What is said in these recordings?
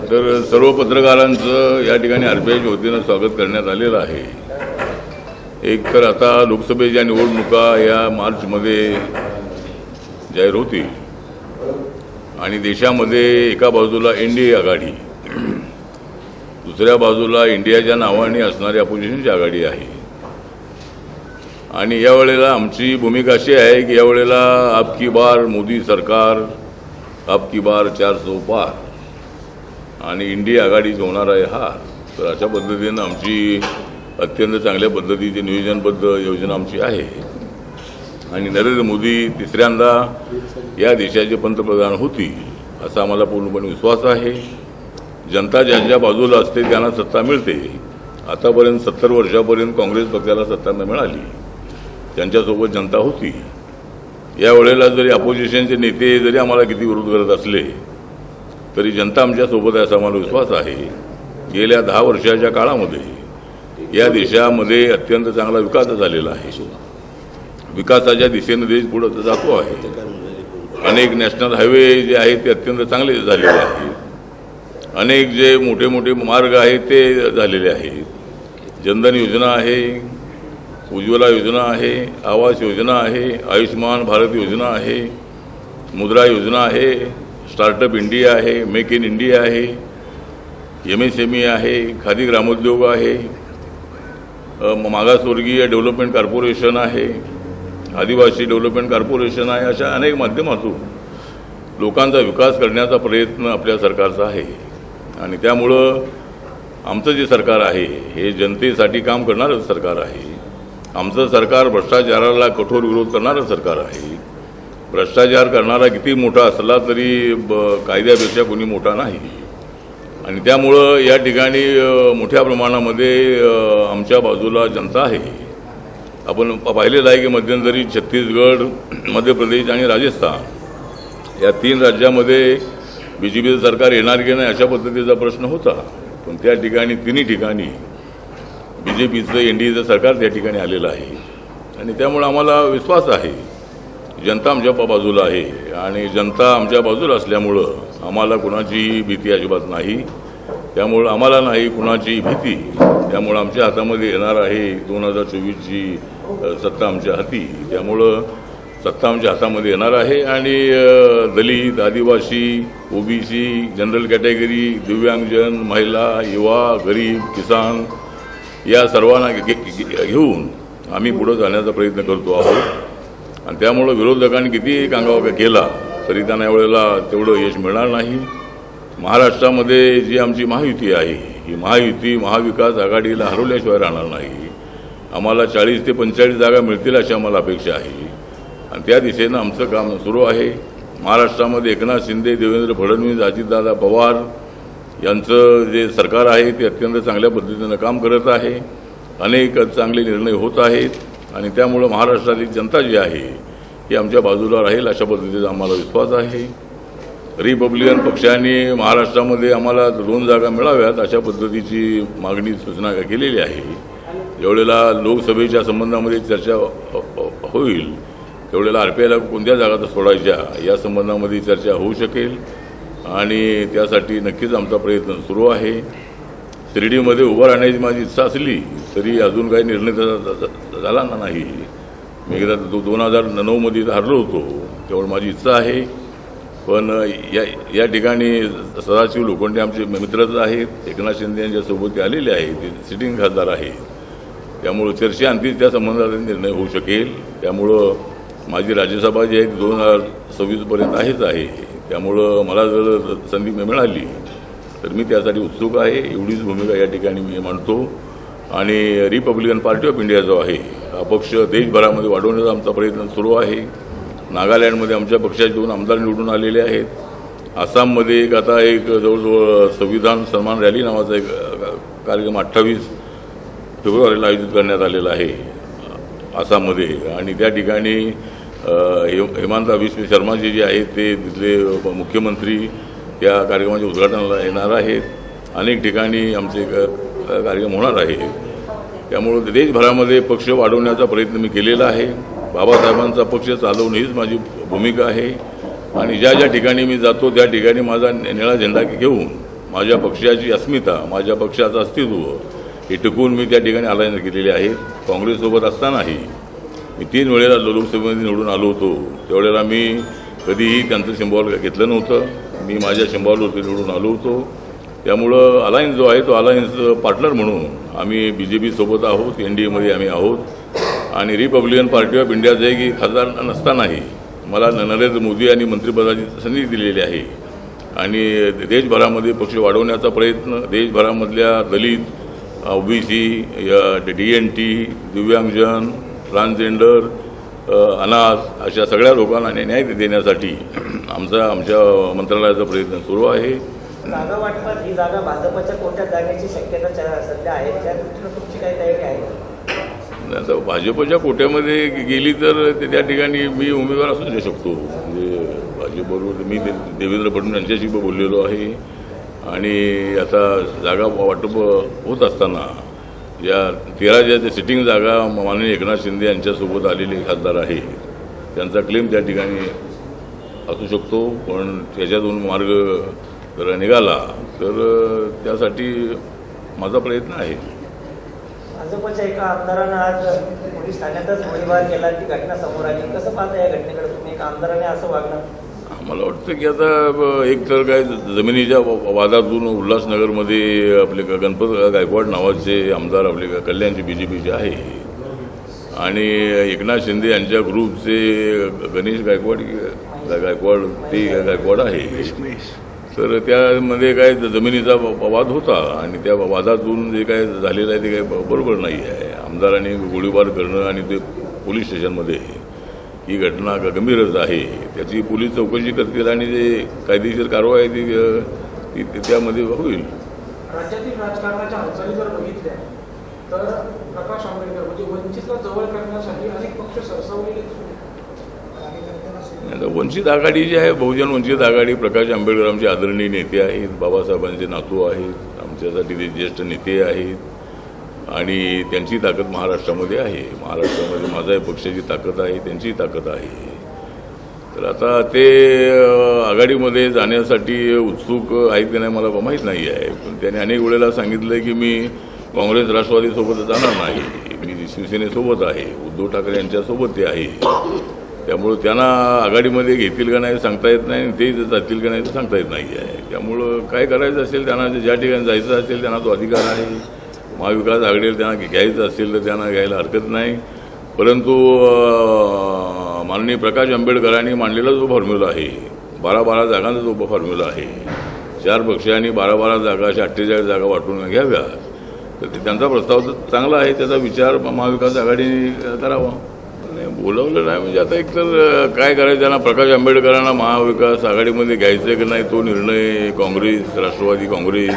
तर सर्व पत्रकारांचं या ठिकाणी आर पी आयच्या वतीनं स्वागत करण्यात आलेलं आहे. एक तर आता लोकसभेच्या निवडणुका या मार्चमध्ये जाहीर होतील. आणि देशामध्ये एका बाजूला एन डी ए आघाडी दुसऱ्या बाजूला इंडियाच्या नावाने असणारी अपोजिशनची आघाडी आहे. आणि यावेळेला आमची भूमिका अशी आहे की यावेळेला आपकी बार मोदी सरकार आपकी बार चार सौ पार. आणि इंडिया आघाडीचा होणार आहे हा. तर अशा पद्धतीनं आमची अत्यंत चांगल्या पद्धतीची नियोजनबद्ध योजना आमची आहे. आणि नरेंद्र मोदी तिसऱ्यांदा या देशाचे पंतप्रधान होतील असा आम्हाला पूर्णपणे विश्वास आहे. जनता ज्यांच्या बाजूला असते त्यांना सत्ता मिळते. आतापर्यंत सत्तर वर्षापर्यंत काँग्रेस पक्षाला सत्ता न मिळाली त्यांच्यासोबत जनता होती. यावेळेला जरी अपोजिशनचे नेते जरी आम्हाला किती विरोध करत असले तरी जनता आमच्यासोबत आहे असा मला विश्वास आहे. गेल्या दहा वर्षाच्या काळामध्ये या देशामध्ये अत्यंत चांगला विकास झालेला आहे. विकासाच्या दिशेने देश पुढे जातो आहे. अनेक नॅशनल हायवे जे आहेत ते अत्यंत चांगले झालेले आहेत. अनेक जे मोठे मोठे मार्ग आहेत ते झालेले आहेत. जनधन योजना आहे उज्ज्वला योजना आहे आवास योजना आहे आयुष्यमान भारत योजना आहे मुद्रा योजना आहे स्टार्टअप इंडिया आहे मेक इन इंडिया आहे एम एस एम ई आहे खादी ग्रामोद्योग आहे मागासवर्गीय डेव्हलपमेंट कॉर्पोरेशन आहे आदिवासी डेव्हलपमेंट कॉर्पोरेशन आहे अशा अनेक माध्यमातून लोकांचा विकास करण्याचा प्रयत्न आपल्या सरकारचा आहे. आणि त्यामुळं आमचं जे सरकार आहे हे जनतेसाठी काम करणारं सरकार आहे. आमचं सरकार भ्रष्टाचाराला कठोर विरोध करणारं सरकार आहे. भ्रष्टाचार करणारा किती मोठा असला तरी ब कायद्यापेक्षा कोणी मोठा नाही. आणि त्यामुळं या ठिकाणी मोठ्या प्रमाणामध्ये आमच्या बाजूला जनता आहे. आपण प- पाहिलेलं आहे की मध्यंतरी छत्तीसगड मध्य प्रदेश आणि राजस्थान या तीन राज्यामध्ये बी जे पीचं सरकार येणार की नाही अशा पद्धतीचा प्रश्न होता. पण त्या ठिकाणी तिन्ही ठिकाणी बी जे पीचं एन डी एचं सरकार त्या ठिकाणी आलेलं आहे. आणि त्यामुळे आम्हाला विश्वास आहे जनता आमच्या प- बाजूला आहे आणि जनता आमच्या बाजूला असल्यामुळं आम्हाला कुणाची भीती अजिबात नाही. त्यामुळं आम्हाला नाही कुणाची भीती. त्यामुळं आमच्या हातामध्ये येणार आहे दोन हजार चोवीसची सत्ता आमच्या हाती. त्यामुळं सत्ता आमच्या हातामध्ये येणार आहे आणि दलित आदिवासी ओबीसी जनरल कॅटेगरी दिव्यांगजन महिला युवा गरीब किसान या सर्वांना घेऊन आम्ही पुढं जाण्याचा प्रयत्न करतो आहोत. आणि त्यामुळं विरोधकांनी किती कांगावा केला तरी त्यांना यावेळेला तेवढं यश मिळणार नाही. महाराष्ट्रामध्ये जी आमची महायुती आहे ही महायुती महाविकास आघाडीला हरवल्याशिवाय राहणार नाही. आम्हाला चाळीस ते पंचेचाळीस जागा मिळतील अशी आम्हाला अपेक्षा आहे. आणि त्या दिशेनं आमचं काम सुरू आहे. महाराष्ट्रामध्ये एकनाथ शिंदे देवेंद्र फडणवीस अजितदादा पवार यांचं जे सरकार आहे ते अत्यंत चांगल्या पद्धतीनं काम करत आहे. अनेक चांगले निर्णय होत आहेत. आणि त्यामुळं महाराष्ट्रातील जनता जी आहे ही आमच्या बाजूला राहील अशा पद्धतीचा आम्हाला विश्वास आहे. रिपब्लिकन पक्षाने महाराष्ट्रामध्ये आम्हाला दोन जागा मिळाव्यात अशा पद्धतीची मागणी सूचना केलेली आहे. ज्यावेळेला लोकसभेच्या संबंधामध्ये चर्चा हो, हो, हो, होईल त्यावेळेला आर पी आयला कोणत्या जागा सोडायच्या या संबंधामध्ये चर्चा होऊ शकेल. आणि त्यासाठी नक्कीच आमचा प्रयत्न सुरू आहे. शिर्डीमध्ये उभं राहण्याची माझी इच्छा असली तरी अजून काही निर्णय झाला ना नाही? मी एकदा दो दोन हजार नऊमध्ये हरलो होतो. त्यामुळे माझी इच्छा आहे. पण या या ठिकाणी सदाशिव लोखंडे आमचे मित्रच आहेत. एकनाथ शिंदे यांच्यासोबत ते आलेले आहेत. ते सिटिंग खासदार आहेत. त्यामुळं आणखी त्या संबंधात निर्णय होऊ शकेल. त्यामुळं माझी राज्यसभा जी आहे ती दोन हजार सव्वीसपर्यंत आहेच आहे. त्यामुळं मला जर संधी मिळाली तर मी त्यासाठी उत्सुक आहे. एवढीच भूमिका या ठिकाणी मी मांडतो. आणि रिपब्लिकन पार्टी ऑफ इंडिया जो आहे हा पक्ष देशभरामध्ये वाढवण्याचा आमचा प्रयत्न सुरू आहे. नागालँडमध्ये आमच्या पक्षाचे दोन आमदार निवडून आलेले आहेत. आसाममध्ये एक आता एक जवळजवळ संविधान सन्मान रॅली नावाचा एक कार्यक्रम अठ्ठावीस फेब्रुवारीला आयोजित करण्यात आलेला आहे आसाममध्ये. आणि त्या ठिकाणी हेमंता विश्व शर्माजी जे आहेत ते तिथले मुख्यमंत्री या कार्यक्रमाच्या उद्घाटनाला येणार आहेत. अनेक ठिकाणी आमचे कार्यक्रम होणार आहे. त्यामुळं देशभरामध्ये पक्ष वाढवण्याचा प्रयत्न मी केलेला आहे. बाबासाहेबांचा पक्ष चालवणं हीच माझी भूमिका आहे. आणि ज्या ज्या ठिकाणी मी जातो त्या ठिकाणी माझा निळा झेंडा घेऊन माझ्या पक्षाची अस्मिता माझ्या पक्षाचं अस्तित्व हे टिकवून मी त्या ठिकाणी अलायन्स केलेले आहेत काँग्रेससोबत असतानाही मी तीन वेळेला लोकसभेमध्ये निवडून आलो होतो. त्यावेळेला मी कधीही त्यांचं सिम्बॉल घेतलं नव्हतं. मी माझ्या सिम्बॉलवरती निवडून आलो होतो. त्यामुळं अलायन्स जो आहे तो अलायन्स पार्टनर म्हणून आम्ही बी जे पीसोबत आहोत एन डी एमध्ये आम्ही आहोत. आणि रिपब्लिकन पार्टी ऑफ इंडियाचे की खासदार नसतानाही मला नरेंद्र मोदी यांनी मंत्रिपदाची संधी दिलेली आहे. आणि देशभरामध्ये पक्ष वाढवण्याचा प्रयत्न देशभरामधल्या Dalit OBC D N T दिव्यांगजन ट्रान्सजेंडर अनाथ अशा सगळ्या लोकांना न्याय देण्यासाठी आमचा आमच्या मंत्रालयाचा प्रयत्न सुरू आहे. जागा वाटपात ही जागा भाजपच्या कोणत्या जागेची शक्यता सध्या आहे? त्या दृष्टीनं तुमची काही तयारी आहे? आता भाजपच्या कोट्यामध्ये गेली तर ते त्या ठिकाणी मी उमेदवार असू शकतो. म्हणजे भाजपबरोबर मी देवेंद्र फडणवीस यांच्याशी पण बोललेलो आहे. आणि आता जागा वाटप होत असताना या तेरा ज्या सिटिंग जागा माननीय एकनाथ शिंदे यांच्यासोबत आलेले खासदार आहे त्यांचा क्लेम त्या ठिकाणी असू शकतो. पण त्याच्यातून मार्ग जर निघाला. तर त्यासाठी माझा प्रयत्न आहे. भाजपच्या एका आमदारानं आज पोलीस ठाण्यातच गोळीबार केला ती घटना समोर आली. कसं पाहता या घटनेकडे तुम्ही? एका आमदाराने असं वागणं? मला वाटतं की आता एक तर काय जमिनीच्या व- वादातून उल्हासनगरमध्ये आपले गणपत गायकवाड नावाचे आमदार आपले कल्याणचे बी जे पीचे आहे. आणि एकनाथ शिंदे यांच्या ग्रुपचे गणेश गायकवाड गायकवाड ते गायकवाड आहे. तर त्यामध्ये काय जमिनीचा वाद होता आणि त्या वादातून जे काय झालेलं आहे ते काही बरोबर नाही आहे. आमदारांनी गोळीबार करणं आणि ते पोलीस स्टेशनमध्ये ही घटना गंभीरच आहे. त्याची पोलीस चौकशी करतील आणि जे कायदेशीर कारवाई ती ती त्यामध्ये होईल. राज्यातील राजकारणाच्या हालचाली जर बघितल्या तर प्रकाश आंबेडकर म्हणजे वंचितला जवळ करण्यासाठी अनेक पक्ष सरसावलेले वंचित आघाडी जी आहे बहुजन वंचित आघाडी प्रकाश आंबेडकर आमचे आदरणीय नेते आहेत बाबासाहेबांचे नातू आहेत आमच्यासाठी ते ज्येष्ठ नेते आहेत आणि त्यांची ताकद महाराष्ट्रामध्ये आहे. महाराष्ट्रामध्ये माझाही पक्षाची ताकद आहे त्यांचीही ताकद आहे. तर आता ते आघाडीमध्ये जाण्यासाठी उत्सुक आहेत की नाही मला माहीत नाही आहे. पण त्याने अनेक वेळेला सांगितलं की मी काँग्रेस राष्ट्रवादीसोबत जाणार नाही. मी शिवसेनेसोबत आहे उद्धव ठाकरे यांच्यासोबत ते आहे. त्यामुळं त्यांना आघाडीमध्ये घेतील का नाही सांगता येत नाही आणि ते जातील का नाही ते सांगता येत नाही. आहे त्यामुळं काय करायचं असेल त्यांना ज्या ठिकाणी जायचं असेल त्यांना तो अधिकार आहे. महाविकास आघाडीला त्यांना घ्यायचं असेल तर त्यांना घ्यायला हरकत नाही. परंतु माननीय प्रकाश आंबेडकरांनी मांडलेला जो फॉर्म्युला आहे बारा बारा जागांचा जो फॉर्म्युला आहे चार पक्षांनी बारा बारा जागा अशा अठ्ठेचाळीस जागा वाटून घ्याव्या तर ते त्यांचा प्रस्ताव तर चांगला आहे त्याचा विचार महाविकास आघाडीने करावा. बोलवलं नाही. म्हणजे आता एकतर काय करायचं त्यांना? प्रकाश आंबेडकरांना महाविकास आघाडीमध्ये घ्यायचं की नाही तो निर्णय काँग्रेस राष्ट्रवादी काँग्रेस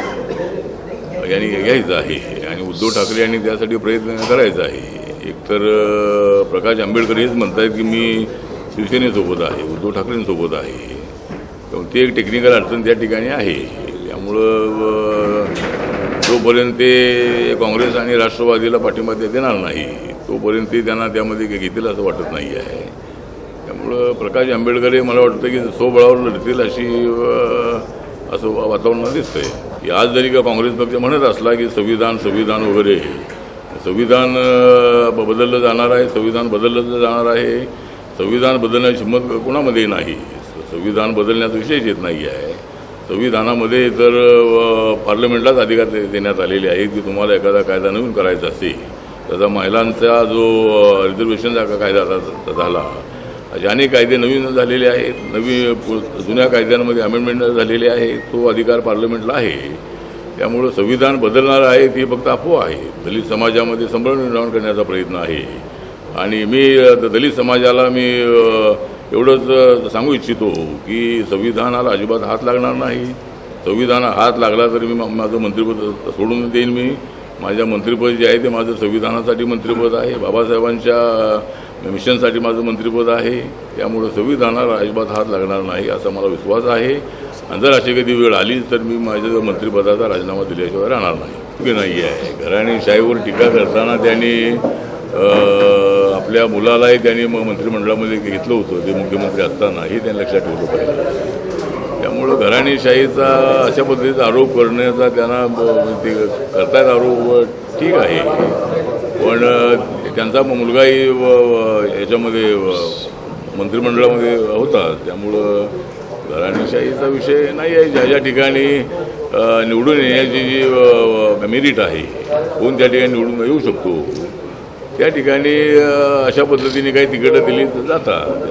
यांनी घ्यायचा आहे. आणि उद्धव ठाकरे यांनी त्यासाठी प्रयत्न करायचा आहे. एकतर प्रकाश आंबेडकर हेच म्हणतायत की मी शिवसेनेसोबत आहे उद्धव ठाकरेंसोबत आहे. त्यामुळे ती एक टेक्निकल अडचण त्या ठिकाणी आहे. त्यामुळं जोपर्यंत ते काँग्रेस आणि राष्ट्रवादीला पाठिंबा देणार नाही तोपर्यंत ते त्यांना त्यामध्ये काही घेतील असं वाटत नाही आहे. त्यामुळं प्रकाश आंबेडकर हे मला वाटतं की सोबळावर लढतील अशी असं वा- वातावरण दिसतंय. की आज जरी का काँग्रेस पक्ष म्हणत असला की संविधान संविधान वगैरे. संविधान ब- बदललं जाणार आहे संविधान बदललं जाणार आहे. संविधान बदलण्याची हिंमत कोणामध्ये नाही? संविधान बदलण्याचा विषयच येत नाही आहे. संविधानामध्ये तर पार्लमेंटलाच अधिकार देण्यात आलेले आहेत की तुम्हाला एखादा कायदा नवीन करायचा असेल त्याचा महिलांचा जो रिझर्वेशनचा का कायदा झाला असे अनेक कायदे नवीन झालेले आहेत नवी पु- जुन्या कायद्यांमध्ये अमेंडमेंट झालेले आहे तो अधिकार पार्लमेंटला आहे. त्यामुळं संविधान बदलणार आहे ती फक्त अफवा आहे. दलित समाजामध्ये संभ्रम निर्माण करण्याचा प्रयत्न आहे. आणि मी दलित समाजाला मी एवढंच सांगू इच्छितो की संविधानाला अजिबात हात लागणार नाही. संविधानाला हात लागला तरी मी माझं मंत्रिपद सोडून देईन मी. माझ्या मंत्रिपद जे आहे ते माझं संविधानासाठी मंत्रिपद आहे. बाबासाहेबांच्या मिशनसाठी माझं मंत्रिपद आहे. त्यामुळं संविधानाला अजिबात हात लागणार नाही असा मला विश्वास आहे. आणि जर अशी कधी वेळ आली तर मी माझ्या मंत्रिपदाचा राजीनामा दिल्याशिवाय राहणार नाही. चुकी नाही आहे घराणेशाहीवर टीका करताना त्यांनी आपल्या मुलालाही त्यांनी मग मंत्रिमंडळामध्ये घेतलं होतं. ते मुख्यमंत्री असताना हे त्यांनी लक्षात ठेवलं पाहिजे. त्यामुळं घराणेशाहीचा अशा पद्धतीचा आरोप करण्याचा त्यांना ते करतायत आरोप ठीक आहे. पण त्यांचा मुलगाही व- याच्यामध्ये मंत्रिमंडळामध्ये होता. त्यामुळं घराणेशाहीचा विषय नाही आहे. ज्या ज्या ठिकाणी निवडून येण्याची जी मेरिट आहे कोण त्या ठिकाणी निवडून येऊ शकतो? त्या ठिकाणी अशा पद्धतीने काही तिकीटं दिली जातात.